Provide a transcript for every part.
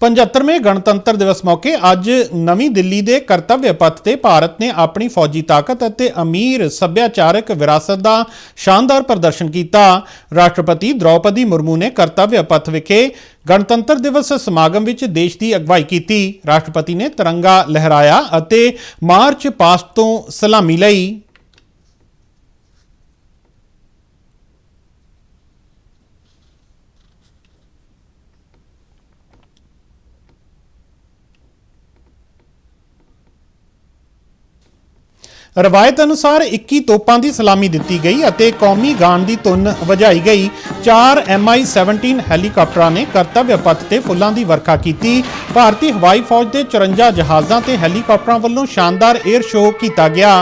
75ਵੇਂ ਗਣਤੰਤਰ ਦਿਵਸ ਮੌਕੇ ਅੱਜ ਨਵੀਂ ਦਿੱਲੀ ਦੇ ਕਰਤੱਵਯ ਪਥ ਤੇ ਭਾਰਤ ਨੇ ਆਪਣੀ ਫੌਜੀ ਤਾਕਤ ਅਤੇ ਅਮੀਰ ਸੱਭਿਆਚਾਰਕ ਵਿਰਾਸਤ ਦਾ ਸ਼ਾਨਦਾਰ ਪ੍ਰਦਰਸ਼ਨ ਕੀਤਾ। ਰਾਸ਼ਟਰਪਤੀ ਦ੍ਰੌਪਦੀ ਮੁਰਮੂ ਨੇ ਕਰਤੱਵਯ ਪਥ ਵਿਖੇ ਗਣਤੰਤਰ ਦਿਵਸ ਸਮਾਗਮ ਵਿੱਚ ਦੇਸ਼ ਦੀ ਅਗਵਾਈ ਕੀਤੀ। ਰਾਸ਼ਟਰਪਤੀ ਨੇ ਤਿਰੰਗਾ ਲਹਿਰਾਇਆ ਅਤੇ ਮਾਰਚ ਪਾਸਟ ਤੋਂ ਸਲਾਮੀ ਲਈ ਰਵਾਇਤ ਅਨੁਸਾਰ 21 ਤੋਪਾਂ ਦੀ ਸਲਾਮੀ ਦਿੱਤੀ ਗਈ ਅਤੇ ਕੌਮੀ ਗਾਨ ਦੀ ਧੁਨ ਵਜਾਈ ਗਈ। 4 MI-17 ਹੈਲੀਕਾਪਟਰਾਂ ਨੇ ਕਰਤੱਵਯ ਪਥ ਤੇ ਫੁੱਲਾਂ ਦੀ ਵਰਖਾ ਕੀਤੀ। ਭਾਰਤੀ ਹਵਾਈ ਫੌਜ ਦੇ 54 ਜਹਾਜ਼ਾਂ ਤੇ ਹੈਲੀਕਾਪਟਰਾਂ ਵੱਲੋਂ ਸ਼ਾਨਦਾਰ 에ਅਰ ਸ਼ੋਅ ਕੀਤਾ ਗਿਆ।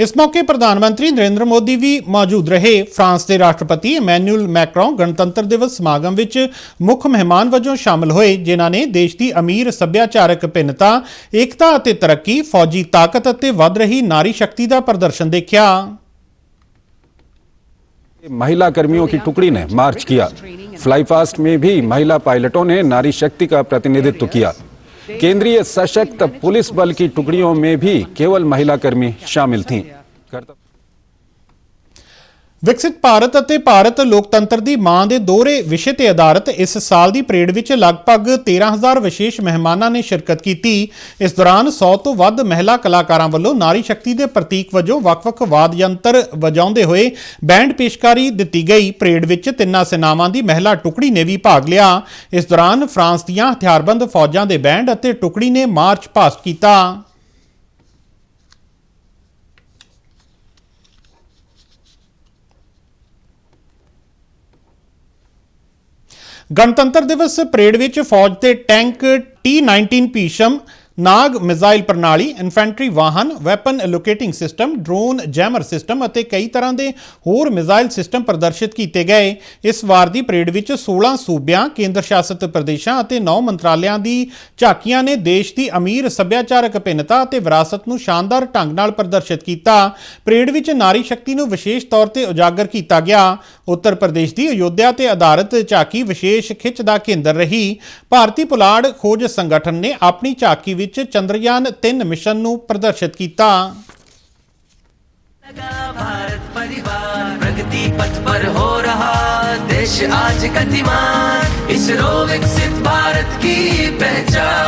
ਇਸ ਮੌਕੇ ਪ੍ਰਧਾਨ ਮੰਤਰੀ ਨਰਿੰਦਰ ਮੋਦੀ ਵੀ ਮੌਜੂਦ ਰਹੇ ਫਰਾਂਸ ਦੇ ਰਾਸ਼ਟਰਪਤੀ ਇਮੈਨੂਅਲ ਮੈਕਰੋਨ ਗਣਤੰਤਰ ਦਿਵਸ ਸਮਾਗਮ ਵਿੱਚ ਮੁੱਖ ਮਹਿਮਾਨ ਵਜੋਂ ਸ਼ਾਮਲ ਹੋਏ ਜਿਨ੍ਹਾਂ ਨੇ ਦੇਸ਼ ਦੀ ਅਮੀਰ ਸੱਭਿਆਚਾਰਕ ਭਿੰਨਤਾ ਏਕਤਾ ਅਤੇ ਤਰੱਕੀ ਫੌਜੀ ਤਾਕਤ ਅਤੇ ਵੱਧ ਰਹੀ ਨਾਰੀ ਸ਼ਕਤੀ ਦਾ ਪ੍ਰਦਰਸ਼ਨ ਦੇਖਿਆ महिला कर्मियों की टुकड़ी ने मार्च किया फ्लाई फास्ट में भी महिला पायलटों ने नारी शक्ति का प्रतिनिधित्व किया केंद्रीय सशक्त पुलिस बल की टुकड़ियों में भी केवल महिला कर्मी शामिल थीं कर्तव्य- ਵਿਕਸਿਤ ਭਾਰਤ ਅਤੇ ਭਾਰਤ ਲੋਕਤੰਤਰ ਦੀ ਮਾਂ ਦੇ ਦੋਹਰੇ ਵਿਸ਼ੇ ਤੇ ਆਧਾਰਿਤ ਇਸ ਸਾਲ ਦੀ ਪਰੇਡ ਵਿੱਚ ਲਗਭਗ 13000 ਵਿਸ਼ੇਸ਼ ਮਹਿਮਾਨਾਂ ਨੇ ਸ਼ਿਰਕਤ ਕੀਤੀ। ਇਸ ਦੌਰਾਨ 100 ਤੋਂ ਵੱਧ ਮਹਿਲਾ ਕਲਾਕਾਰਾਂ ਵੱਲੋਂ ਨਾਰੀ ਸ਼ਕਤੀ ਦੇ ਪ੍ਰਤੀਕ ਵਜੋਂ ਵੱਖ-ਵੱਖ ਵਾਦ ਯੰਤਰ ਵਜਾਉਂਦੇ ਹੋਏ ਬੈਂਡ ਪੇਸ਼ਕਾਰੀ ਦਿੱਤੀ ਗਈ। ਪਰੇਡ ਵਿੱਚ ਤਿੰਨਾਂ ਸੈਨਾਵਾਂ ਦੀ ਮਹਿਲਾ ਟੁਕੜੀ ਨੇ ਵੀ ਭਾਗ ਲਿਆ। ਇਸ ਦੌਰਾਨ ਫਰਾਂਸ ਦੀਆਂ ਹਥਿਆਰਬੰਦ ਫੌਜਾਂ ਦੇ ਬੈਂਡ ਅਤੇ ਟੁਕੜੀ ਨੇ ਮਾਰਚ ਪਾਸਟ ਕੀਤਾ। ਗਣਤੰਤਰ ਦਿਵਸ ਪਰੇਡ ਵਿੱਚ ਫੌਜ ਦੇ ਟੈਂਕ T19 ਭੀਸ਼ਮ ਨਾਗ ਮਿਜ਼ਾਈਲ ਪ੍ਰਣਾਲੀ, ਇਨਫੈਂਟਰੀ ਵਾਹਨ, weapon locating system, drone jammer system ਅਤੇ ਕਈ ਤਰ੍ਹਾਂ ਦੇ ਹੋਰ ਮਿਜ਼ਾਈਲ ਸਿਸਟਮ ਪ੍ਰਦਰਸ਼ਿਤ ਕੀਤੇ ਗਏ। ਇਸ ਵਾਰ ਦੀ ਪਰੇਡ ਵਿੱਚ 16 ਸੂਬਿਆਂ, ਕੇਂਦਰ ਸ਼ਾਸਿਤ ਪ੍ਰਦੇਸ਼ਾਂ ਅਤੇ 9 ਮੰਤਰਾਲਿਆਂ ਦੀ ਝਾਕੀਆਂ ਨੇ ਦੇਸ਼ ਦੀ ਅਮੀਰ ਸੱਭਿਆਚਾਰਕ ਭਿੰਨਤਾ ਅਤੇ ਵਿਰਾਸਤ ਨੂੰ ਸ਼ਾਨਦਾਰ ਢੰਗ ਨਾਲ ਪ੍ਰਦਰਸ਼ਿਤ ਕੀਤਾ। ਪਰੇਡ ਵਿੱਚ ਨਾਰੀ ਸ਼ਕਤੀ ਨੂੰ ਵਿਸ਼ੇਸ਼ ਤੌਰ ਤੇ ਉਜਾਗਰ ਕੀਤਾ ਗਿਆ। ਉੱਤਰ ਪ੍ਰਦੇਸ਼ ਦੀ ਅਯੋਧਿਆ ਤੇ ਆਧਾਰਿਤ ਝਾਕੀ ਵਿਸ਼ੇਸ਼ ਖਿੱਚ ਦਾ ਕੇਂਦਰ ਰਹੀ। ਭਾਰਤੀ ਪੁਲਾੜ ਖੋਜ ਸੰਗਠਨ ਨੇ ਆਪਣੀ ਝਾਕੀ ਵਿੱਚ ਵਿੱਚ ਚੰਦਰਯਾਨ 3 ਮਿਸ਼ਨ ਨੂੰ ਪ੍ਰਦਰਸ਼ਿਤ ਕੀਤਾ लगा भारत परिवार प्रगति पथ पर हो रहा देश आज गतिमान इसरो विकसित भारत की पहचान